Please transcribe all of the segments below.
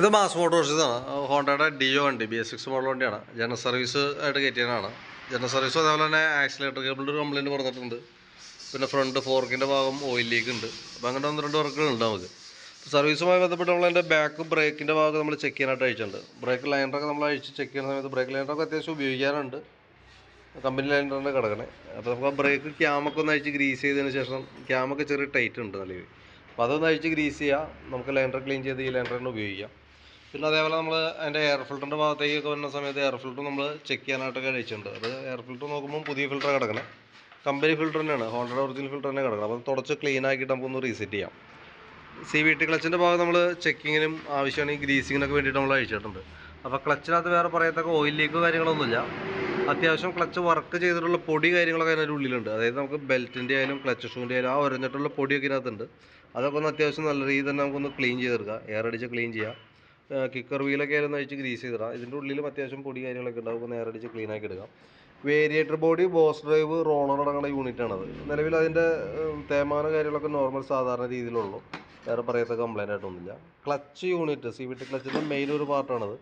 ഇത് മാസ് മോട്ടോഴ്സിതാണ് ഹോണ്ടയുടെ ഡിയോ വണ്ടി ബി എസ് സിക്സ് മോഡൽ വണ്ടിയാണ്. ജനറൽ സർവീസ് ആയിട്ട് കയറ്റിയതാണ്. ജനറൽ സർവീസ് അതേപോലെ തന്നെ ആക്സിലേറ്റർ കേബിളിന്റെ ഒരു കംപ്ലയിന്റ് പറഞ്ഞിട്ടുണ്ട് പിന്നെ ഫ്രണ്ട് ഫോർക്കിന്റെ ഭാഗം ഓയിൽ ലീക്ക് ഉണ്ട്. അപ്പോൾ അങ്ങനെ ഒന്ന് രണ്ട് വർക്കുകൾ ഉണ്ട് നമുക്ക്. സർവീസുമായി ബന്ധപ്പെട്ട് നമ്മൾ അതിന്റെ ബാക്ക് ബ്രേക്കിന്റെ ഭാഗം നമ്മൾ ചെക്ക് ചെയ്യാനായിട്ട് അയച്ചിട്ടുണ്ട്. ബ്രേക്ക് ലൈനറൊക്കെ നമ്മൾ അഴിച്ച് ചെക്ക് ചെയ്യുന്ന സമയത്ത് ബ്രേക്ക് ലൈനറൊക്കെ അത്യാവശ്യം ഉപയോഗിക്കാറുണ്ട്. കമ്പനി ലൈനറിന്റെ കിടക്കണേ. അപ്പോൾ നമുക്ക് ആ ബ്രേക്ക് ക്യാമൊക്കെ ഒന്ന് അഴിച്ച് ഗ്രീസ് ചെയ്തതിന് ശേഷം ക്യാമൊക്കെ ചെറിയ ടൈറ്റ് ഉണ്ട് നല്ല അപ്പോൾ അതൊന്ന് അഴിച്ച് ഗ്രീസ് ചെയ്യുക നമുക്ക് ലൈനർ ക്ലീൻ ചെയ്ത് ഈ ലൈനർ തന്നെ ഉപയോഗിക്കാം. പിന്നെ അതേപോലെ നമ്മൾ അതിന്റെ എയർ ഫിൽറ്ററിന്റെ ഭാഗത്തേക്കൊക്കെ വരുന്ന സമയത്ത് എയർ ഫിൽറ്റർ നമ്മൾ ചെക്ക് ചെയ്യാനായിട്ടൊക്കെ കഴിച്ചിട്ടുണ്ട്. അത് എയർ ഫിൽറ്റർ നോക്കുമ്പോൾ പുതിയ ഫിൽറ്റർ കിടക്കണേ. കമ്പനി ഫിൽറ്റർ തന്നെയാണ്. ഹോണ്ടയുടെ ഒറിജിനൽ ഫിൽറ്റർ തന്നെ കിടക്കണം. അപ്പോൾ തുടച്ച് ക്ലീൻ ആക്കിയിട്ട് നമുക്കൊന്ന് റീസെറ്റ് ചെയ്യാം. സി വി ടി ക്ലച്ചിന്റെ ഭാഗം നമ്മൾ ചെക്കിങ്ങിനും ആവശ്യമാണെങ്കിൽ ഗ്രീസിങ്ങിനൊക്കെ വേണ്ടിയിട്ട് നമ്മൾ അഴിച്ചിട്ടുണ്ട്. അപ്പോൾ ക്ലച്ചിനകത്ത് വേറെ പറയത്തക്ക ഓയിൽ ലീക്ക് കാര്യങ്ങളൊന്നുമില്ല. അത്യാവശ്യം ക്ലച്ച് വർക്ക് ചെയ്തിട്ടുള്ള പൊടി കാര്യങ്ങളൊക്കെ അതിന്റെ ഉള്ളിലുണ്ട്. അതായത് നമുക്ക് ബെൽറ്റിന്റെ ആയാലും ക്ലച്ച് ഷൂവിന്റെ ആയാലും ആ ഒരഞ്ഞിട്ടുള്ള പൊടിയൊക്കെ ഇതിനകത്തുണ്ട്. അതൊക്കെ ഒന്ന് അത്യാവശ്യം നല്ല രീതിയിൽ തന്നെ നമുക്കൊന്ന് ക്ലീൻ ചെയ്തെടുക്കാം. എയർ അടിച്ച് ക്ലീൻ ചെയ്യാം. കിക്കർ വീലൊക്കെ ആയിരുന്നു അഴിച്ച് ഗ്രീസ് ചെയ്തിടാം. ഇതിന്റെ ഉള്ളിലും അത്യാവശ്യം പൊടി കാര്യങ്ങളൊക്കെ ഉണ്ടാവും. നേരെ അടിച്ച് ക്ലീൻ ആക്കി എടുക്കാം. Variator body boss drive roller അടങ്ങുന്ന യൂണിറ്റാണത് നിലവിൽ അതിന്റെ തേമാനം കാര്യങ്ങളൊക്കെ നോർമൽ സാധാരണ രീതിയിലുള്ളൂ. വേറെ പറയത്ത complaint ആയിട്ടൊന്നുമില്ല. Clutch unit C V T ക്ലച്ചിന്റെ main ഒരു പാർട്ടാണത്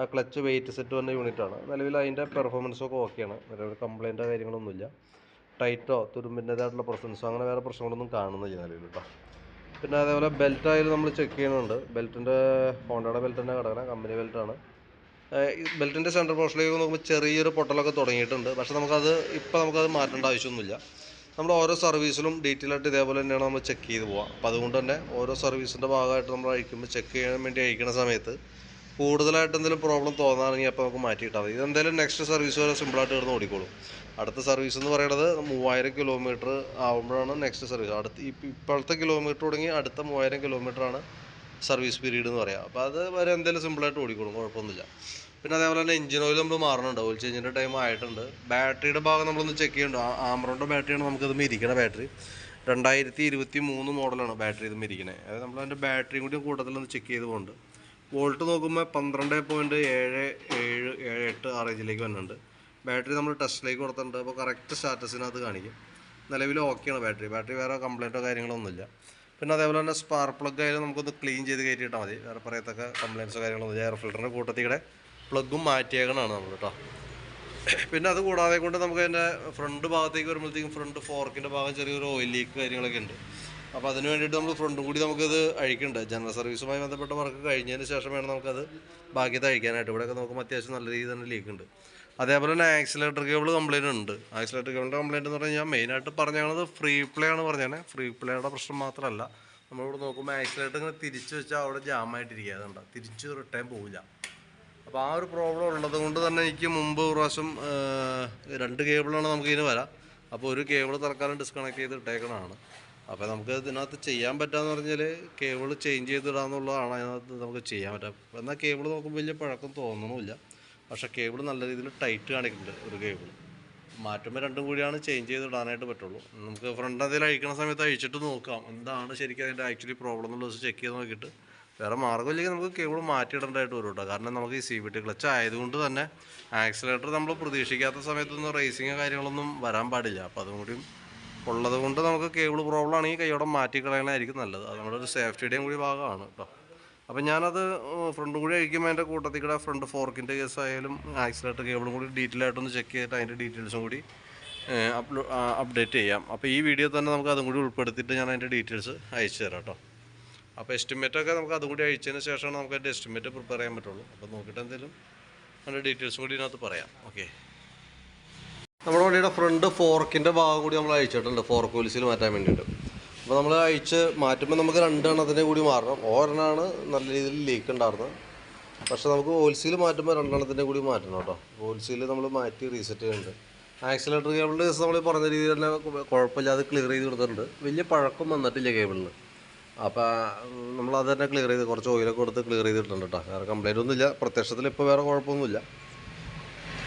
ആ ക്ലച്ച് വെയിറ്റ് സെറ്റ് വന്ന യൂണിറ്റാണ് നിലവിൽ അതിന്റെ പെർഫോമൻസൊക്കെ ഓക്കെയാണ് നിലവിൽ കംപ്ലൈന്റോ കാര്യങ്ങളൊന്നുമില്ല. ടൈറ്റോ തുരുമ്പിന്റേതായിട്ടുള്ള പ്രസൻസോ അങ്ങനെ വേറെ പ്രശ്നങ്ങളൊന്നും കാണുന്നില്ല നിലവിൽ കേട്ടോ പിന്നെ അതേപോലെ ബെൽറ്റ് ആയാലും നമ്മൾ ചെക്ക് ചെയ്യുന്നുണ്ട്. ബെൽറ്റിന്റെ ഹോണ്ടയുടെ ബെൽറ്റ് തന്നെ കമ്പനി ബെൽറ്റാണ് ബെൽറ്റിന്റെ സെന്റർ പോർഷനിലേക്ക് നോക്കുമ്പോൾ ചെറിയൊരു പൊട്ടലൊക്കെ തുടങ്ങിയിട്ടുണ്ട്. പക്ഷേ നമുക്കത് ഇപ്പോൾ നമുക്കത് മാറ്റേണ്ട ആവശ്യമൊന്നുമില്ല. നമ്മൾ ഓരോ സർവീസിലും ഡീറ്റെയിൽ ആയിട്ട് ഇതേപോലെ തന്നെയാണ് നമ്മൾ ചെക്ക് ചെയ്ത് പോവുക അപ്പോൾ അതുകൊണ്ട് തന്നെ ഓരോ സർവീസിന്റെ ഭാഗമായിട്ട് നമ്മൾ അഴിക്കുമ്പോൾ ചെക്ക് ചെയ്യാൻ വേണ്ടി അഴിക്കുന്ന സമയത്ത് കൂടുതലായിട്ട് എന്തെങ്കിലും പ്രോബ്ലം തോന്നുകയാണെങ്കിൽ അപ്പോൾ നമുക്ക് മാറ്റിയിട്ടാൽ മതി. ഇതെന്തായാലും നെക്സ്റ്റ് സർവീസ് വരെ സിമ്പിളായിട്ട് കിടന്ന് ഓടിക്കോളും. അടുത്ത സർവീസ് എന്ന് പറയുന്നത് മൂവായിരം കിലോമീറ്റർ ആവുമ്പോഴാണ് നെക്സ്റ്റ് സർവീസ് അടുത്ത ഇപ്പ- ഇപ്പോഴത്തെ കിലോമീറ്റർ തുടങ്ങി അടുത്ത മൂവായിരം കിലോമീറ്ററാണ് സർവീസ് പീരീഡ് എന്ന് പറയാം. അപ്പോൾ അത് വരെ എന്തായാലും സിമ്പിളായിട്ട് ഓടിക്കോളും കുഴപ്പമൊന്നുമില്ല. പിന്നെ അതേപോലെ തന്നെ എഞ്ചിൻ ഓയിൽ നമ്മൾ മാറുന്നുണ്ട് ഓയിൽ ചേഞ്ചിന്റെ ടൈം ആയിട്ടുണ്ട്. ബാറ്ററിയുടെ ഭാഗം നമ്മളൊന്ന് ചെക്ക് ചെയ്യുന്നുണ്ട് ആമറോണിന്റെ ബാറ്ററിയാണ് നമുക്കത് ഇരിക്കണ ബാറ്ററി രണ്ടായിരത്തി ഇരുപത്തി മൂന്ന് മോഡലാണ് ബാറ്ററി ഇത് ഇരിക്കണേ അതായത് നമ്മൾ അതിന്റെ ബാറ്ററിയും കൂടി കൂട്ടത്തിലൊന്ന് ചെക്ക് ചെയ്ത് പോകുന്നുണ്ട് വോൾട്ട് നോക്കുമ്പോൾ പന്ത്രണ്ട് പോയിന്റ് ഏഴ് ഏഴ് ഏഴ് എട്ട് ആ റേഞ്ചിലേക്ക് വരുന്നുണ്ട്. ബാറ്ററി നമ്മൾ ടെസ്റ്റിലേക്ക് കൊടുത്തിട്ടുണ്ട്. അപ്പോൾ കറക്റ്റ് സ്റ്റാറ്റസിനകത്ത് കാണിക്കും. നിലവിൽ ഓക്കെയാണ് ബാറ്ററി ബാറ്ററി വേറെ കംപ്ലൈന്റോ കാര്യങ്ങളൊന്നുമില്ല പിന്നെ അതേപോലെ തന്നെ സ്പാർ പ്ലഗ് ആയാലും നമുക്കൊന്ന് ക്ലീൻ ചെയ്ത് കയറ്റിയിട്ടാൽ മതി. വേറെ പറയത്തക്ക കംപ്ലയിൻസോ കാര്യങ്ങളൊന്നും എയർ ഫിൽറ്ററിന്റെ കൂട്ടത്തിയുടെ പ്ലഗും മാറ്റിയേക്കണമാണ് നമ്മൾ കേട്ടോ പിന്നെ അത് കൂടാതെ കൊണ്ട് നമുക്ക് അതിന്റെ ഫ്രണ്ട് ഭാഗത്തേക്ക് വരുമ്പോഴത്തേക്കും ഫ്രണ്ട് ഫോർക്കിന്റെ ഭാഗം ചെറിയൊരു ഓയിൽ ലീക്ക് കാര്യങ്ങളൊക്കെ ഉണ്ട്. അപ്പോൾ അതിന് വേണ്ടിയിട്ട് നമ്മൾ ഫ്രണ്ടും കൂടി നമുക്കത് അഴിക്കുന്നുണ്ട് ജനറൽ സർവീസുമായി ബന്ധപ്പെട്ട വർക്ക് കഴിഞ്ഞതിന് ശേഷം വേണം നമുക്കത് ബാക്കി അഴിക്കാനായിട്ട്. ഇവിടെയൊക്കെ നോക്കുമ്പോൾ അത്യാവശ്യം നല്ല രീതിയിൽ തന്നെ ലീക്ക് ഉണ്ട്. അതേപോലെ തന്നെ ആക്സിലേറ്റർ കേബിൾ കംപ്ലൈന്റ് ഉണ്ട്. ആക്സിലേറ്റർ കേബിളിന്റെ കംപ്ലൈന്റ് എന്ന് പറഞ്ഞാൽ മെയിനായിട്ട് പറഞ്ഞത് ഫ്രീ പ്ലേ ആണ് പറഞ്ഞത് ഫ്രീ പ്ലേയുടെ പ്രശ്നം മാത്രമല്ല നമ്മളിവിടെ നോക്കുമ്പോൾ ആക്സിലേറ്റർ ഇങ്ങനെ തിരിച്ച് വെച്ചാൽ അവിടെ ജാമായിട്ടിരിക്കുക അതുകൊണ്ട് തിരിച്ച് റിട്ടേൺ പോവില്ല. അപ്പോൾ ആ ഒരു പ്രോബ്ലം ഉള്ളത് കൊണ്ട് തന്നെ എനിക്ക് മുമ്പ് പ്രാവശ്യം രണ്ട് കേബിളാണ് നമുക്കിതിന് വരാം. അപ്പോൾ ഒരു കേബിൾ തൽക്കാലം ഡിസ്കണക്ട് ചെയ്ത് ഇട്ടേക്കണതാണ്. അപ്പോൾ നമുക്ക് ഇതിനകത്ത് ചെയ്യാൻ പറ്റാന്ന് പറഞ്ഞാൽ കേബിൾ ചേഞ്ച് ചെയ്തിടാന്നുള്ളതാണ് അതിനകത്ത് നമുക്ക് ചെയ്യാൻ പറ്റുക എന്നാൽ കേബിൾ നോക്കുമ്പോൾ വലിയ പഴക്കം തോന്നണമില്ല പക്ഷേ കേബിൾ നല്ല രീതിയിൽ ടൈറ്റ് കാണിക്കുന്നുണ്ട് ഒരു കേബിൾ മാറ്റുമ്പോൾ രണ്ടും കൂടിയാണ് ചേഞ്ച് ചെയ്ത് ഇടാനായിട്ട് പറ്റുള്ളൂ. നമുക്ക് ഫ്രണ്ട് അതിൽ അഴിക്കുന്ന സമയത്ത് അഴിച്ചിട്ട് നോക്കാം. എന്താണ് ശരിക്കും അതിന്റെ ആക്ച്വലി പ്രോബ്ലം എന്നുള്ളത് ചെക്ക് ചെയ്ത് നോക്കിയിട്ട്. വേറെ മാർഗമില്ലെങ്കിൽ നമുക്ക് കേബിൾ മാറ്റിയിടേണ്ടതായിട്ട് വരും കേട്ടോ. കാരണം നമുക്ക് ഈ സി ബി ടി ക്ലച്ച് ആയതുകൊണ്ട് തന്നെ ആക്സിലേറ്റർ നമ്മൾ പ്രതീക്ഷിക്കാത്ത സമയത്തൊന്നും റേസിങ് കാര്യങ്ങളൊന്നും വരാൻ പാടില്ല. അപ്പോൾ അതും കൂടിയും ഉള്ളത് കൊണ്ട് നമുക്ക് കേബിൾ പ്രോബ്ലം ആണെങ്കിൽ കൈയോടെ മാറ്റി കളയണമായിരിക്കും നല്ലത്. അത് നമ്മുടെ ഒരു സേഫ്റ്റിയുടെയും കൂടി ഭാഗമാണ് കേട്ടോ. അപ്പം ഞാനത് ഫ്രണ്ടും കൂടി അഴിക്കുമ്പോൾ എന്റെ കൂട്ടത്തിൽ കൂടെ ഫ്രണ്ട് ഫോർക്കിന്റെ കേസ് ആയാലും ആക്സിലേറ്റർ കേബിളും കൂടി ഡീറ്റെയിൽ ആയിട്ടൊന്ന് ചെക്ക് ചെയ്തിട്ട് അതിന്റെ ഡീറ്റെയിൽസും കൂടി അപ്ഡേറ്റ് ചെയ്യാം. അപ്പോൾ ഈ വീഡിയോ തന്നെ നമുക്ക് അതും കൂടി ഉൾപ്പെടുത്തിയിട്ട് ഞാൻ അതിന്റെ ഡീറ്റെയിൽസ് അയച്ചു തരാം കേട്ടോ. അപ്പോൾ എസ്റ്റിമേറ്റൊക്കെ നമുക്ക് അതും കൂടി അയച്ചതിന് ശേഷമാണ് നമുക്ക് അതിന്റെ എസ്റ്റിമേറ്റ് പ്രിപ്പയർ ചെയ്യാൻ പറ്റുള്ളൂ. അപ്പോൾ നോക്കിയിട്ട് എന്തെങ്കിലും അതിന്റെ ഡീറ്റെയിൽസും കൂടി ഇതിനകത്ത് പറയാം. ഓക്കെ നമ്മുടെ വണ്ടിയുടെ ഫ്രണ്ട് ഫോർക്കിന്റെ ഭാഗം കൂടി നമ്മൾ അയച്ചിട്ടുണ്ട് ഫോർക്ക് വീൽസിൽ മാറ്റാൻ വേണ്ടിയിട്ട്. അപ്പോൾ നമ്മൾ അയച്ച് മാറ്റുമ്പോൾ നമുക്ക് രണ്ടെണ്ണത്തിന്റെ കൂടി മാറണം. ഒരെണ്ണമാണ് നല്ല രീതിയിൽ ലീക്ക് ഉണ്ടായിരുന്നത്. പക്ഷേ നമുക്ക് ഓൽസിയിൽ മാറ്റുമ്പോൾ രണ്ടെണ്ണത്തിന്റെ കൂടി മാറ്റണം കേട്ടോ. ഓൽസിയിൽ നമ്മൾ മാറ്റി റീസെറ്റ് ചെയ്യുന്നുണ്ട്. ആക്സിലേറ്റർ കേബിളിന്റെ ദിവസം നമ്മൾ പറഞ്ഞ രീതിയിൽ തന്നെ കുഴപ്പമില്ലാതെ ക്ലിയർ ചെയ്ത് കൊടുത്തിട്ടുണ്ട്. വലിയ പഴക്കം വന്നിട്ടില്ല കേബിളിന് അപ്പോൾ നമ്മൾ അത് തന്നെ ക്ലിയർ ചെയ്ത് കുറച്ച് ഓയിലൊക്കെ കൊടുത്ത് ക്ലിയർ ചെയ്തിട്ടുണ്ട് കേട്ടോ. വേറെ കംപ്ലൈന്റ് ഒന്നുമില്ല. പ്രത്യക്ഷത്തിൽ ഇപ്പോൾ വേറെ കുഴപ്പമൊന്നുമില്ല.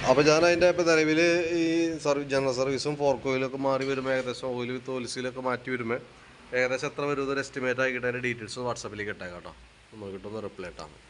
അപ്പോൾ ഞാൻ അതിന്റെ ഇപ്പോൾ നിലവിൽ ഈ സർവീസ് ജനറൽ സർവീസും ഫോർക്ക് ഓയിലൊക്കെ മാറി വരുമ്പോൾ ഏകദേശം ഓയിൽ വിത്ത് ഓലിസിലൊക്കെ മാറ്റി വരുമ്പോൾ ഏകദേശം എത്ര വരും എസ്റ്റിമേറ്റ് ആക്കിയിട്ട് അതിന്റെ ഡീറ്റെയിൽസ് വാട്സാപ്പിലേക്ക് ഇട്ടേക്കാം കേട്ടോ. നമുക്ക് കിട്ടുന്ന റിപ്ലൈ ഇട്ടാൽ മതി.